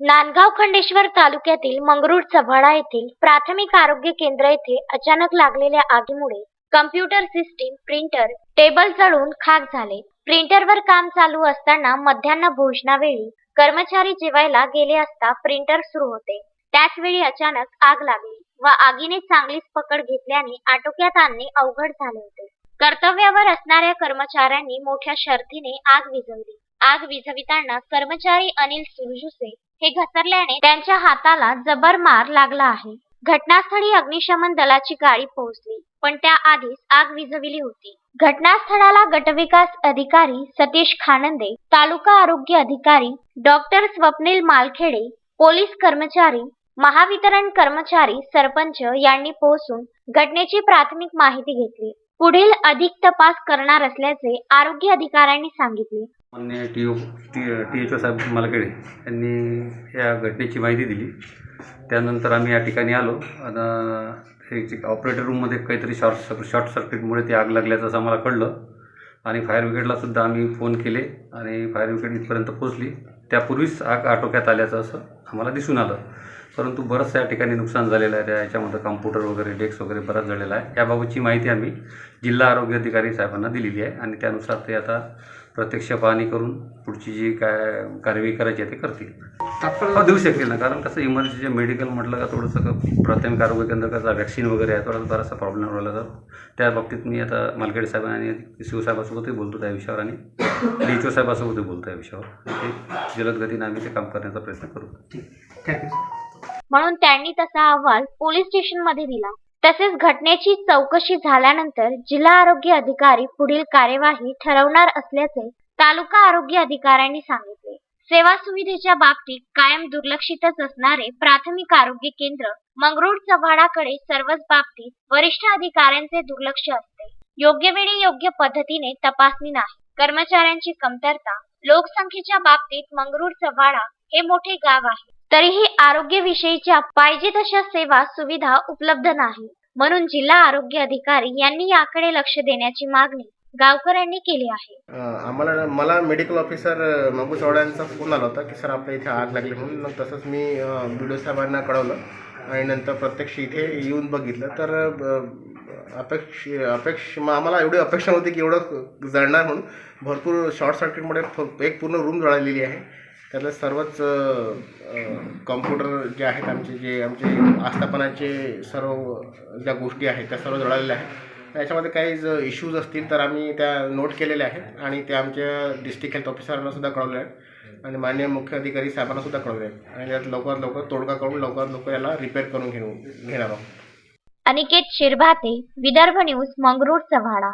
नांदगाव खंडेश्वर तालुक्यातील मंगरुळ चव्हाडा येथील प्राथमिक आरोग्य केंद्र येथे अचानक लागलेल्या आगीमुळे कम्प्युटर सिस्टीम प्रिंटर टेबल चढून खाक झाले. प्रिंटरवर काम चालू असताना मध्यान्ह भोजनावेळी कर्मचारी जेवायला गेले असता प्रिंटर सुरू होते. त्याच वेळी अचानक आग लागली व आगीने चांगलीच पकड घेतल्याने आटोक्यात आणणे अवघड झाले होते. कर्तव्यावर असणाऱ्या कर्मचाऱ्यांनी मोठ्या शर्थीने आग विझवली. आग विझविताना कर्मचारी अनिल सुरजुसे हे घसरल्याने त्यांच्या हाताला जबर मार लागला आहे. घटनास्थळी अग्निशमन दलाची गाडी पोहोचली पण त्या आधीच आग विझविली होती. घटनास्थळाला गटविकास अधिकारी सतीश खानंदे तालुका आरोग्य अधिकारी डॉक्टर स्वप्नील मालखेडे पोलीस कर्मचारी महावितरण कर्मचारी सरपंच यांनी पोहोचून घटनेची प्राथमिक माहिती घेतली. पुढील अधिक तपास करणार असल्याचे आरोग्य अधिकाऱ्यांनी सांगितले. मान्य T O T T H O साहेब मालकडे यांनी या घटनेची माहिती दिली. त्यानंतर आम्ही या ठिकाणी आलो. आणि एक ऑपरेटर रूममध्ये काहीतरी शॉर्ट सर्क शॉर्ट सर्किटमुळे ती आग लागल्याचं असं आम्हाला कळलं. आणि फायर ब्रिगेडला सुद्धा आम्ही फोन केले आणि फायर ब्रिगेड इथपर्यंत पोहोचली. त्यापूर्वीच आग आटोक्यात आल्याचं असं आम्हाला दिसून आलं. परंतु बरंचसं या ठिकाणी नुकसान झालेलं आहे. त्या याच्यामध्ये कॉम्प्युटर वगैरे डेस्क वगैरे बराच झालेला आहे. याबाबतची माहिती आम्ही जिल्हा आरोग्य अधिकारी साहेबांना दिलेली आहे. आणि त्यानुसार ते आता प्रत्यक्ष पाहणी करून पुढची जी काय कार्यवाही करायची आहे ते करतील. हो देऊ शकेल ना कारण कसं इमर्जन्सी मेडिकल म्हटलं का थोडंसं क- प्राथमिक आरोग्य केंद्र कसं वॅक्सिन वगैरे आहे थोडासा बराचसा प्रॉब्लेम राहिला तर. त्या बाबतीत मी आता मालखेडे साहेब आणि शिवसाहेबासोबतही बोलतो त्या विषयावर आणि डी एच ओ साहेबासोबतही बोलतो या विषयावर. ते जलद गतीने आम्ही ते काम करण्याचा प्रयत्न करू. थँक्यू म्हणून त्यांनी तसा अहवाल पोलीस स्टेशनमध्ये दिला. तसेच घटनेची चौकशी झाल्यानंतर जिल्हा आरोग्य अधिकारी पुढील कार्यवाही ठरवणार असल्याचे तालुका आरोग्य अधिकाऱ्यांनी सांगितले. सेवा सुविधेच्या बाबतीत कायम दुर्लक्षितच असणारे प्राथमिक आरोग्य केंद्र मंगरुळ चव्हाडाकडे सर्वच बाबतीत वरिष्ठ अधिकाऱ्यांचे दुर्लक्ष असते. योग्य वेळी योग्य पद्धतीने तपासणी नाही. कर्मचाऱ्यांची कमतरता लोकसंख्येच्या बाबतीत मंगरुळ चव्हाडा हे मोठे गाव आहे. तरीही आरोग्यविषयीच्या पाहिजे तशा सेवा सुविधा उपलब्ध नाही. म्हणून जिल्हा आरोग्य अधिकारी यांनी याकडे लक्ष देण्याची मागणी गावकऱ्यांनी केली आहे. आम्हाला मला मेडिकल ऑफिसर अं, मंगू फोन आला होता की सर आपल्या इथे आग लागली. म्हणून तसंच मी बी साहेबांना कळवलं आणि नंतर प्रत्यक्ष इथे येऊन बघितलं. तर अपेक्ष अपेक्ष मग आम्हाला एवढी अपेक्षा नव्हती की एवढं जळणार म्हणून. भरपूर शॉर्ट सर्किटमुळे एक पूर्ण रूम जळालेली आहे. त्यातलं सर्वच कॉम्प्युटर जे आहेत आमचे जे आमचे आस्थापनाचे सर्व ज्या गोष्टी आहेत त्या सर्व जळालेल्या आहेत. याच्यामध्ये काही इश्यूज असतील तर आम्ही त्या नोट केलेल्या आहेत आणि त्या आमच्या डिस्ट्रिक्ट हेल्थ ऑफिसरांना सुद्धा कळवले आहेत. आणि मान्य मुख्य अधिकारी साहेबांना सुद्धा कळवले आहेत. आणि त्यात लवकरात लवकर तोडगा करून लवकरात लवकर याला रिपेअर करून घेऊ घेणार आहोत. अनिकेत शिरभाते विदर्भ न्यूज मंगरूळ चव्हाडा